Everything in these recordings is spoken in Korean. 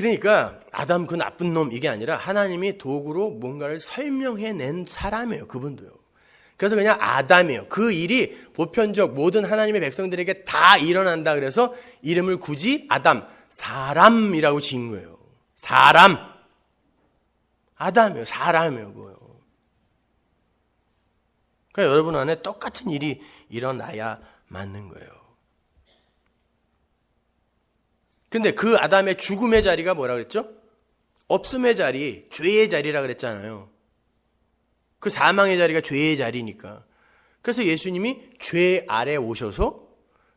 그러니까 아담 그 나쁜 놈 이게 아니라 하나님이 도구로 뭔가를 설명해낸 사람이에요. 그분도요. 그래서 그냥 아담이에요. 그 일이 보편적 모든 하나님의 백성들에게 다 일어난다 그래서 이름을 굳이 아담, 사람이라고 지은 거예요. 사람. 아담이에요. 사람이에요. 그거요. 그러니까 여러분 안에 똑같은 일이 일어나야 맞는 거예요. 근데 그 아담의 죽음의 자리가 뭐라 그랬죠? 없음의 자리, 죄의 자리라 그랬잖아요. 그 사망의 자리가 죄의 자리니까. 그래서 예수님이 죄 아래 오셔서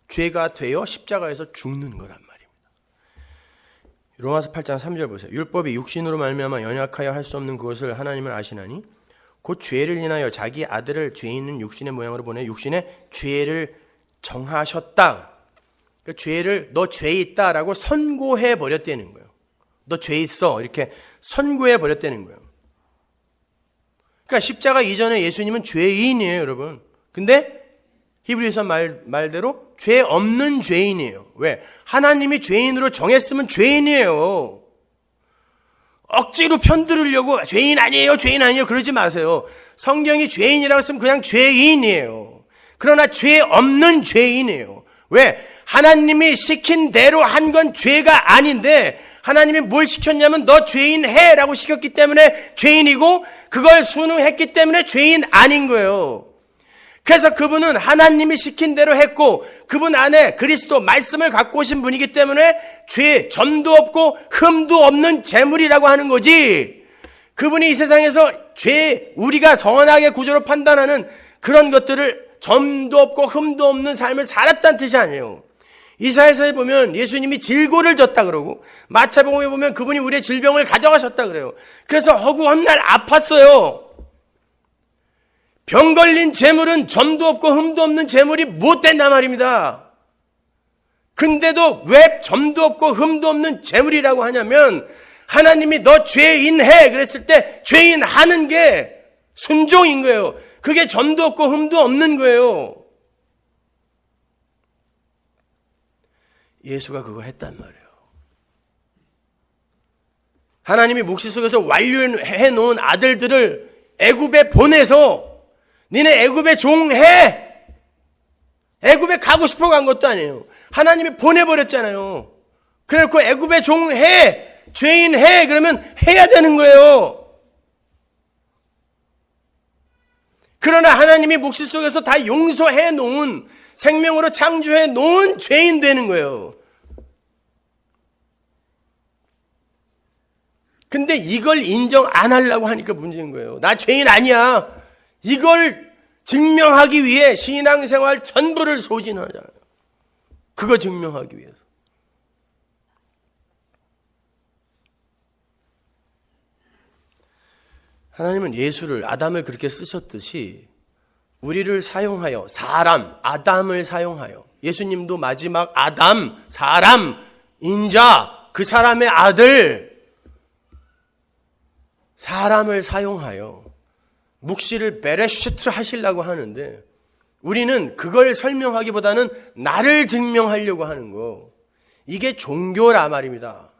죄가 되어 십자가에서 죽는 거란 말입니다. 로마서 8장 3절 보세요. 율법이 육신으로 말미암아 연약하여 할 수 없는 그것을 하나님을 아시나니 곧 죄를 인하여 자기 아들을 죄 있는 육신의 모양으로 보내 육신의 죄를 정하셨다. 그 죄를 너 죄 있다라고 선고해 버렸다는 거예요. 너 죄 있어 이렇게 선고해 버렸다는 거예요. 그러니까 십자가 이전에 예수님은 죄인이에요, 여러분. 근데 히브리서 말 말대로 죄 없는 죄인이에요. 왜? 하나님이 죄인으로 정했으면 죄인이에요. 억지로 편들으려고 죄인 아니에요, 죄인 아니에요 그러지 마세요. 성경이 죄인이라고 했으면 그냥 죄인이에요. 그러나 죄 없는 죄인이에요. 왜? 하나님이 시킨 대로 한 건 죄가 아닌데 하나님이 뭘 시켰냐면 너 죄인 해라고 시켰기 때문에 죄인이고 그걸 순응했기 때문에 죄인 아닌 거예요. 그래서 그분은 하나님이 시킨 대로 했고 그분 안에 그리스도 말씀을 갖고 오신 분이기 때문에 죄 점도 없고 흠도 없는 재물이라고 하는 거지. 그분이 이 세상에서 죄 우리가 선하게 구조로 판단하는 그런 것들을 점도 없고 흠도 없는 삶을 살았다는 뜻이 아니에요. 이사야서에 보면 예수님이 질고를 졌다 그러고 마태복음에 보면 그분이 우리의 질병을 가져가셨다 그래요. 그래서 허구한 날 아팠어요. 병 걸린 재물은 점도 없고 흠도 없는 재물이 못 된단 말입니다. 근데도 왜 점도 없고 흠도 없는 재물이라고 하냐면 하나님이 너 죄인해 그랬을 때 죄인 하는 게 순종인 거예요. 그게 점도 없고 흠도 없는 거예요. 예수가 그거 했단 말이에요. 하나님이 묵시 속에서 완료해 놓은 아들들을 애굽에 보내서 니네 애굽에 종해. 애굽에 가고 싶어 간 것도 아니에요. 하나님이 보내버렸잖아요. 그래놓고 애굽에 종해. 죄인 해. 그러면 해야 되는 거예요. 그러나 하나님이 묵시 속에서 다 용서해 놓은 생명으로 창조해 놓은 죄인 되는 거예요. 근데 이걸 인정 안 하려고 하니까 문제인 거예요. 나 죄인 아니야. 이걸 증명하기 위해 신앙생활 전부를 소진하잖아요. 그거 증명하기 위해서. 하나님은 예수를 아담을 그렇게 쓰셨듯이 우리를 사용하여 사람 아담을 사용하여 예수님도 마지막 아담 사람 인자 그 사람의 아들 사람을 사용하여 묵시를 베레슈트 하시려고 하는데 우리는 그걸 설명하기보다는 나를 증명하려고 하는 거. 이게 종교라 말입니다.